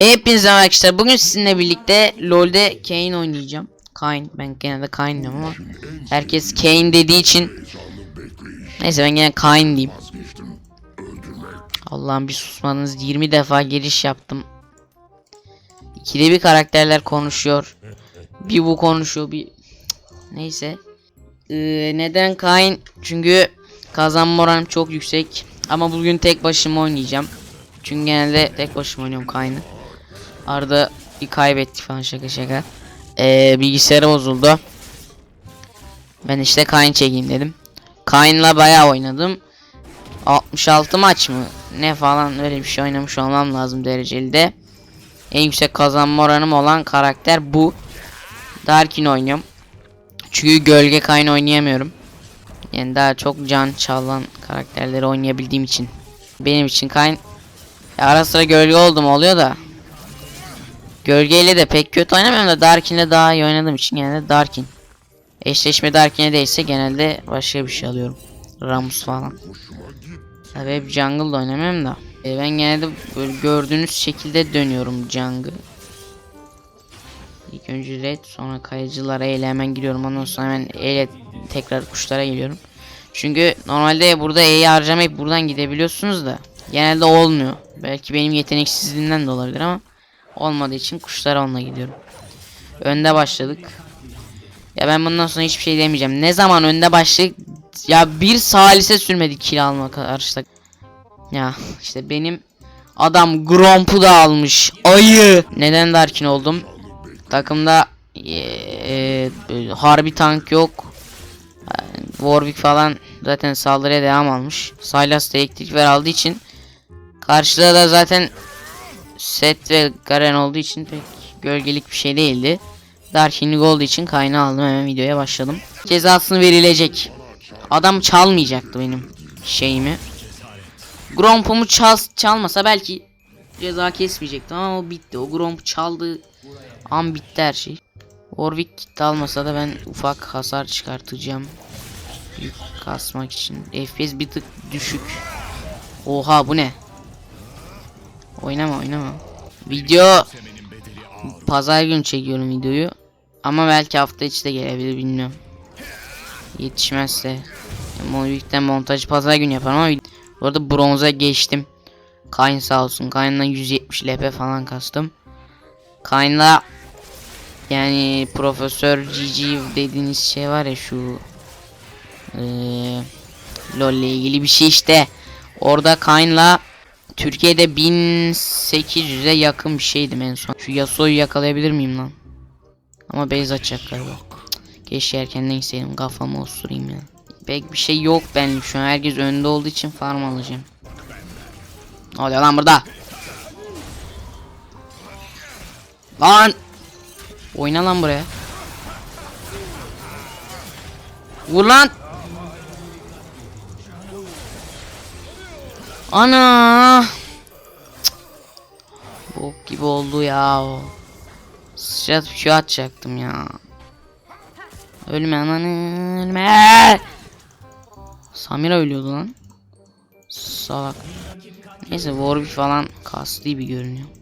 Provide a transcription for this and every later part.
Hepinize merhaba arkadaşlar. Bugün sizinle birlikte LoL'de Kayn oynayacağım. Kayn. Ben genelde Kayn diyorum ama herkes Kayn dediği için Neyse ben gene Kayn diyeyim. Allah'ım bir susmadınız. 20 defa giriş yaptım. İkide bir karakterler konuşuyor. Bir bu konuşuyor bir Neyse. Ee, neden Kayn? Çünkü kazanma oranım çok yüksek. Ama bugün tek başıma oynayacağım. Çünkü genelde tek başıma oynuyorum Kayn'ı. Arada bir kaybettik falan şaka şaka. Ee, bilgisayarı bozuldu. Ben işte Kayn çekeyim dedim. Kayn'la bayağı oynadım. 66 maç mı? Ne falan öyle bir şey oynamış olmam lazım dereceli de. En yüksek kazanma oranım olan karakter bu. Darkin oynuyorum. Çünkü gölge Kayn oynayamıyorum. Yani daha çok can çalan karakterleri oynayabildiğim için. Benim için Kayn ya ara sıra gölge oldum oluyor da. Gölgeyle de pek kötü oynamıyorum da Darkin'le daha iyi oynadığım için genelde Darkin. Eşleşme Darkin'e değilse genelde başka bir şey alıyorum. Ramus falan. Tabii hep jungle da oynamıyorum da. E, ben genelde böyle gördüğünüz şekilde dönüyorum jungle. İlk önce red sonra kayıcılara eyle hemen giriyorum ondan sonra hemen eyle tekrar kuşlara geliyorum. Çünkü normalde burada E'yi harcamayıp buradan gidebiliyorsunuz da genelde olmuyor. Belki benim yeteneksizliğimden de olabilir ama olmadığı için kuşlara onunla gidiyorum. Önde başladık. Ya ben bundan sonra hiçbir şey demeyeceğim. Ne zaman önde başladık? Ya bir salise sürmedi kill almak karşıda. Ya işte benim adam Gromp'u da almış. Ayı. Neden Darkin oldum? Takımda eee, böyle harbi tank yok. Warwick falan zaten saldırıya devam almış. Sylas da elektrik ver aldığı için karşıda da zaten Set ve Garen olduğu için pek gölgelik bir şey değildi. Darkinlik olduğu için kaynağı aldım hemen videoya başladım. Cezasını verilecek. Adam çalmayacaktı benim şeyimi. Gromp'umu çal çalmasa belki ceza kesmeyecektim ama o bitti. O Gromp çaldı an bitti her şey. Warwick kit almasa da ben ufak hasar çıkartacağım. Yük kasmak için. FPS bir tık düşük. Oha bu ne? Oynama oynama. Video pazar günü çekiyorum videoyu. Ama belki hafta içi de gelebilir bilmiyorum. Yetişmezse. Büyükten montajı pazar günü yaparım ama bu arada bronza geçtim. Kayn sağ olsun. Kayn'dan 170 LP falan kastım. Kayn'la yani Profesör GG dediğiniz şey var ya şu eee LoL ile ilgili bir şey işte. Orada Kayn'la Türkiye'de 1800'e yakın bir şeydim en son. Şu Yasuo'yu yakalayabilir miyim lan? Ama base açacak galiba. Keşke erkenden gitseydim kafamı osurayım ya. Pek bir şey yok benlik şu an herkes önde olduğu için farm alacağım. Ne oluyor lan burada? Lan! Oyna lan buraya. Vur lan! Ana! Cık. Bok gibi oldu ya o. Sıçrat bir şey atacaktım ya. Ölme aman ölme. Samira ölüyordu lan. Salak. Neyse Warwick falan kastı gibi görünüyor.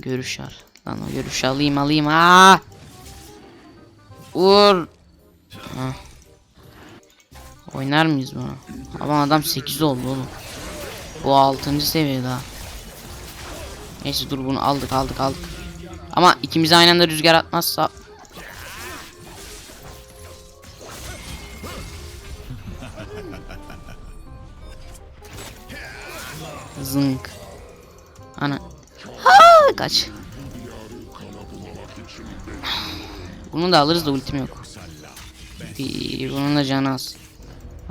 Görüş al. Lan o görüş alayım alayım. Aa! Vur. Hah. Oynar mıyız bunu? Ama adam 8 oldu oğlum. Bu 6. seviye daha. Neyse dur bunu aldık aldık aldık. Ama ikimiz aynı anda rüzgar atmazsa Zınk. Kaç. Bunu da alırız da ultim yok. Bir, bunun da canı az.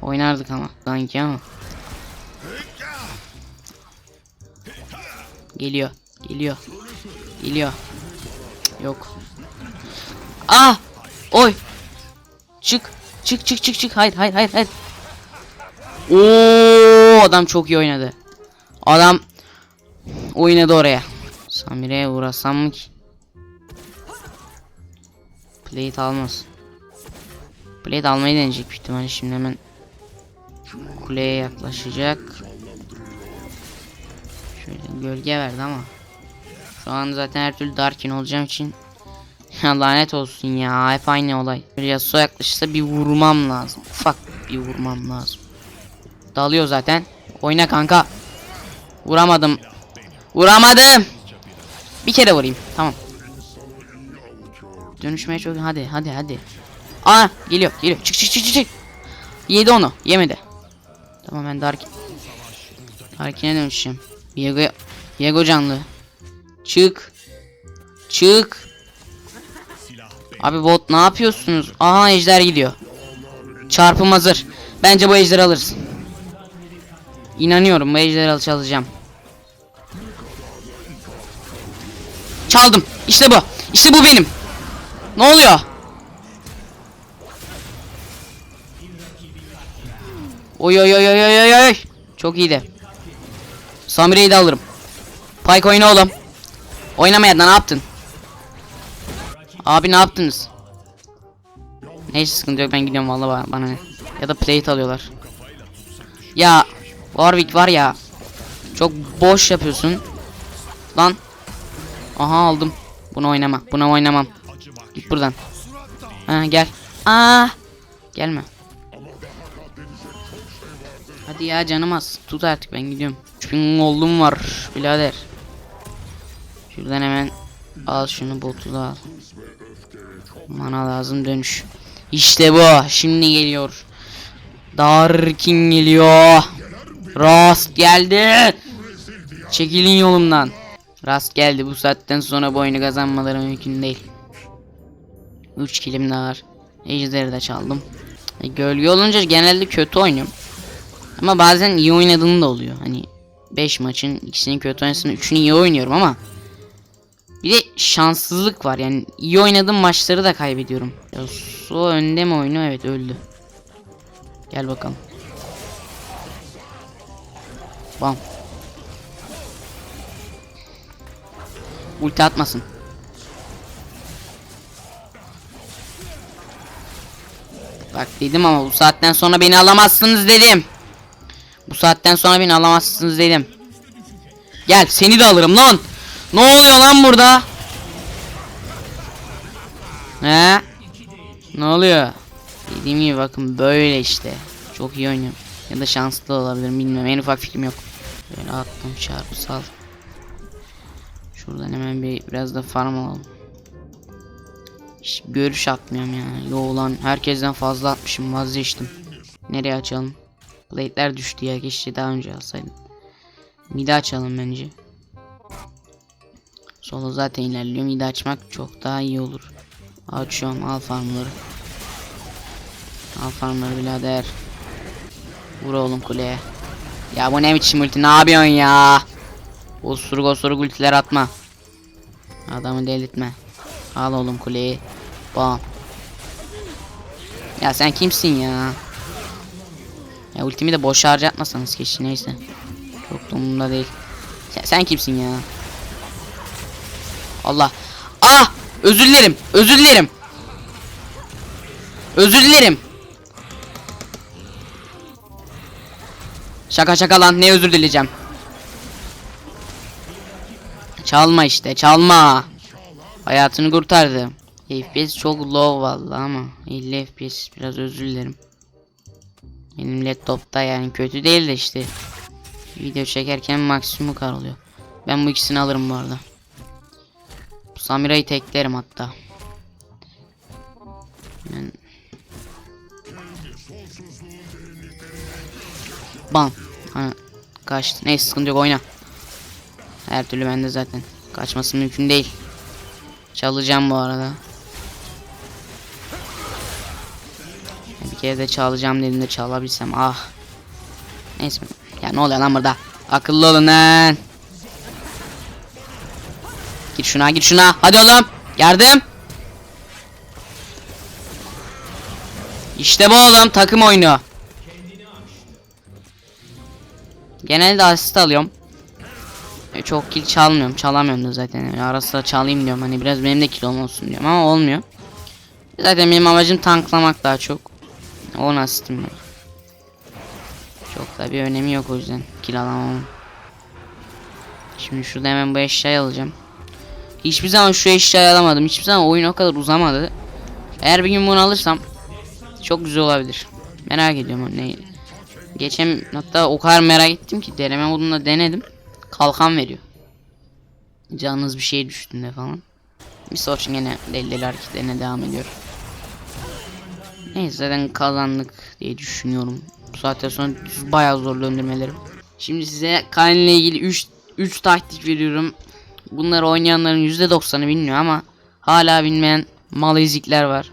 Oynardık ama sanki ama. Geliyor. Geliyor. Geliyor. Yok. Ah! Oy! Çık. Çık çık çık çık. Hayır hayır hayır hayır. Oo adam çok iyi oynadı. Adam oynadı oraya. Samire'ye uğrasam mı ki? Plate almaz. Plate almayı deneyecek büyük ihtimalle şimdi hemen kuleye yaklaşacak. Şöyle gölge verdi ama şu an zaten her türlü Darkin olacağım için ya lanet olsun ya hep aynı olay. Bir Yasuo yaklaşırsa bir vurmam lazım. Ufak bir vurmam lazım. Dalıyor zaten. Oyna kanka. Vuramadım. Vuramadım. Kere vurayım. Tamam. Dönüşmeye çok hadi hadi hadi. Aa geliyor geliyor. Çık çık çık çık. Yedi onu. Yemedi. Tamam ben Dark Darkin'e dönüşeceğim. Viego Viego canlı. Çık. Çık. Abi bot ne yapıyorsunuz? Aha ejder gidiyor. Çarpım hazır. Bence bu ejderi alırız. İnanıyorum bu ejderi al Çaldım. İşte bu. İşte bu benim. Ne oluyor? Oy oy oy oy oy oy. Çok iyiydi. Samire'yi de alırım. Pike oyna oğlum. Oynamaya da ne yaptın? Abi ne yaptınız? Neyse sıkıntı yok ben gidiyorum vallahi bana ne. Ya da plate alıyorlar. Ya Warwick var ya. Çok boş yapıyorsun. Lan. Aha aldım. Bunu oynama. Buna oynamam. Git buradan. Ha gel. Aa. Gelme. Hadi ya canım az. Tut artık ben gidiyorum. 3000 oldum var birader. Şuradan hemen al şunu botu da al. Mana lazım dönüş. İşte bu. Şimdi geliyor. Darkin geliyor. Rast geldi. Çekilin yolumdan. Rast geldi. Bu saatten sonra bu oyunu kazanmaları mümkün değil. 3 kilim daha var. Ejderi de çaldım. E, gölge olunca genelde kötü oynuyorum. Ama bazen iyi oynadığım da oluyor. Hani 5 maçın ikisini kötü oynasın 3'ünü iyi oynuyorum ama bir de şanssızlık var. Yani iyi oynadığım maçları da kaybediyorum. Yasuo önde mi oynuyor? Evet öldü. Gel bakalım. Bam. Ulti atmasın. Bak dedim ama bu saatten sonra beni alamazsınız dedim. Bu saatten sonra beni alamazsınız dedim. Gel seni de alırım lan. Ne oluyor lan burada? He? Ne oluyor? Dediğim gibi bakın böyle işte. Çok iyi oynuyorum. Ya da şanslı olabilirim bilmiyorum. En ufak fikrim yok. Böyle attım çarpısal. Şuradan hemen bir biraz da farm alalım. Hiç görüş atmıyorum ya. Yo lan herkesten fazla atmışım vazgeçtim. Nereye açalım? Blade'ler düştü ya keşke daha önce alsaydım. Midi açalım bence. Solo zaten ilerliyor. Midi açmak çok daha iyi olur. Açıyorum al farmları. Al farmları birader. Vur oğlum kuleye. Ya bu ne biçim ulti ne yapıyorsun ya? Osuruk osuruk ultiler atma. Adamı delirtme. Al oğlum kuleyi. Bam. Ya sen kimsin ya? Ya ultimi de boş harcatmasanız keşke neyse. Çok da umurumda değil. Sen, sen kimsin ya? Allah. Ah! Özür dilerim. Özür dilerim. Özür dilerim. Şaka şaka lan ne özür dileyeceğim. Çalma işte çalma. Hayatını kurtardı. FPS çok low vallahi ama 50 FPS biraz özür dilerim. Benim laptopta yani kötü değil de işte video çekerken maksimum kar oluyor. Ben bu ikisini alırım bu arada. Samira'yı teklerim hatta. Ben... Bam. Ha, kaçtı. Neyse sıkıntı yok oyna. Her türlü bende zaten. Kaçması mümkün değil. Çalacağım bu arada. Bir kere de çalacağım dediğimde çalabilsem ah. Neyse. Ya ne oluyor lan burada? Akıllı olun lan. Git şuna git şuna. Hadi oğlum. Yardım. İşte bu oğlum takım oyunu. Genelde asist alıyorum. E, çok kill çalmıyorum. Çalamıyorum da zaten. Yani ara sıra çalayım diyorum. Hani biraz benim de kill olsun diyorum ama olmuyor. Zaten benim amacım tanklamak daha çok. O asistim var. Çok da bir önemi yok o yüzden kill alamam. Şimdi şurada hemen bu eşyayı alacağım. Hiçbir zaman şu eşyayı alamadım. Hiçbir zaman oyun o kadar uzamadı. Eğer bir gün bunu alırsam çok güzel olabilir. Merak ediyorum ne. Geçen hatta o kadar merak ettim ki deneme modunda denedim. Kalkan veriyor. Canınız bir şey düştüğünde falan. Bir sorun gene deli deli hareketlerine devam ediyor. Neyse zaten kazandık diye düşünüyorum. Bu saatten sonra bayağı zor döndürmelerim. Şimdi size Kayn ile ilgili 3 3 taktik veriyorum. Bunları oynayanların %90'ı bilmiyor ama hala bilmeyen mal ezikler var.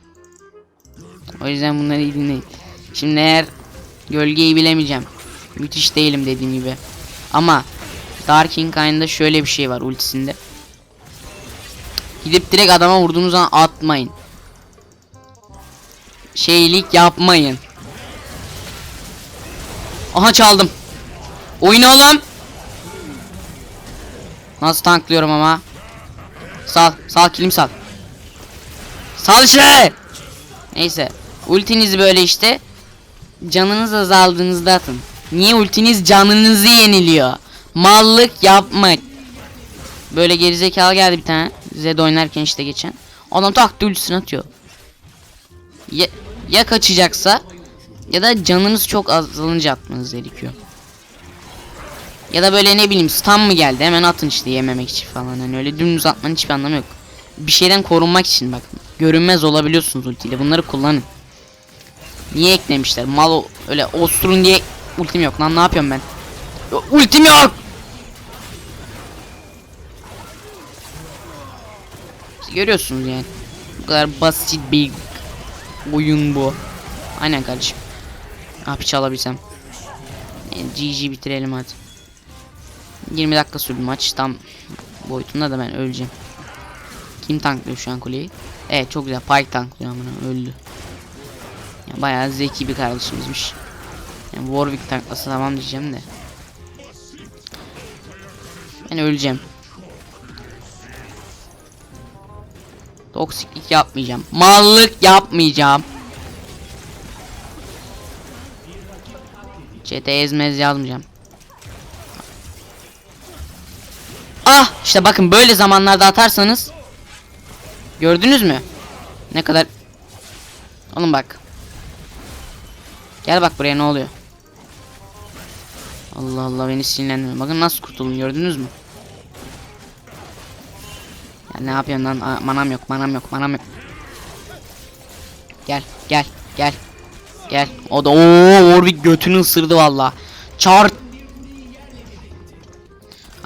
O yüzden bunları iyi dinleyin. Şimdi eğer gölgeyi bilemeyeceğim. Müthiş değilim dediğim gibi. Ama Darking Kind'da şöyle bir şey var ultisinde. Gidip direkt adama vurduğunuz zaman atmayın. Şeylik yapmayın. Aha çaldım. Oyna oğlum. Nasıl tanklıyorum ama. Sal, sal kilim sal. Sal işte. Neyse. Ultinizi böyle işte canınız azaldığınızda atın. Niye ultiniz canınızı yeniliyor? Mallık yapmak. Böyle gerizekalı geldi bir tane. Zed oynarken işte geçen. Adam tak ultisini atıyor. Ya, ya kaçacaksa ya da canınız çok azalınca atmanız gerekiyor. Ya da böyle ne bileyim stun mı geldi hemen atın işte yememek için falan. Hani öyle dümdüz atmanın hiçbir anlamı yok. Bir şeyden korunmak için bak. Görünmez olabiliyorsunuz ultiyle. Bunları kullanın. Niye eklemişler? Mal öyle osurun diye ultim yok lan ne yapıyorum ben? Ultim yok. Görüyorsunuz yani. Bu kadar basit bir oyun bu. Aynen kardeşim. Abi çalabilsem. Yani GG bitirelim hadi. 20 dakika sürdü maç tam boyutunda da ben öleceğim. Kim tanklıyor şu an kuleyi? Evet çok güzel Pike tanklıyor amına öldü. Ya bayağı zeki bir kardeşimizmiş. Yani Warwick tanklasa tamam diyeceğim de. Ben öleceğim. Toksiklik yapmayacağım. Mallık yapmayacağım. Çete ezmez yazmayacağım. Ah işte bakın böyle zamanlarda atarsanız Gördünüz mü? Ne kadar Oğlum bak Gel bak buraya ne oluyor Allah Allah beni sinirlendirme Bakın nasıl kurtuldum gördünüz mü? Ya ne yapıyorsun lan? Aa, manam yok manam yok manam yok. Gel gel gel. Gel. O da ooo Warwick götünü ısırdı valla Çağır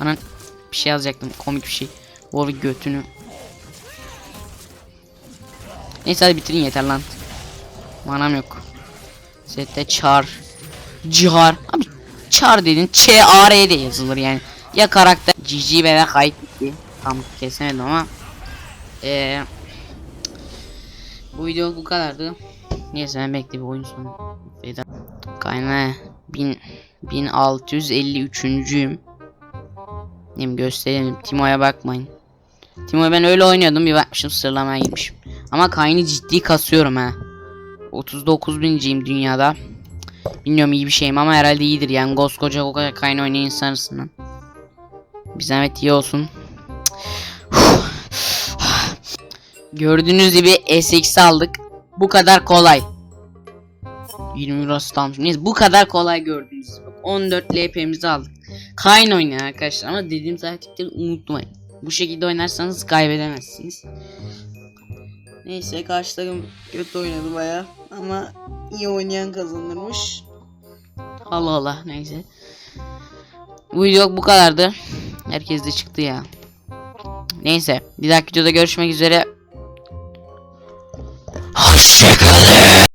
Anan bir şey yazacaktım komik bir şey. Warwick götünü Neyse hadi bitirin yeter lan. Manam yok. Sette çar Cihar. Abi çar dedin Ç A R de yazılır yani. Ya karakter GG veya kayıt Tam kesemedim ama Eee Bu video bu kadardı. Neyse ben bekle bir oyun sonu Veda Kaynağı 1000 1653'üncüyüm Neyim gösterelim. Timo'ya bakmayın. Timo'ya ben öyle oynuyordum bir bakmışım sırlamaya girmişim. Ama Kayn'ı ciddi kasıyorum ha. 39 binciyim dünyada. Bilmiyorum iyi bir şeyim ama herhalde iyidir. Yani koskoca kadar Kayn oynayan insansın lan. Bir zahmet iyi olsun Gördüğünüz gibi SX aldık Bu kadar kolay 20 euro almışım. Neyse bu kadar kolay gördünüz. Bak, 14 LP'mizi aldık. Kayn oynayın arkadaşlar ama dediğim taktikleri unutmayın. Bu şekilde oynarsanız kaybedemezsiniz. Neyse karşı takım kötü oynadı baya ama iyi oynayan kazanırmış. Allah Allah neyse. Bu video bu kadardı. Herkes de çıktı ya. Neyse bir dahaki videoda görüşmek üzere. Hoşçakalın.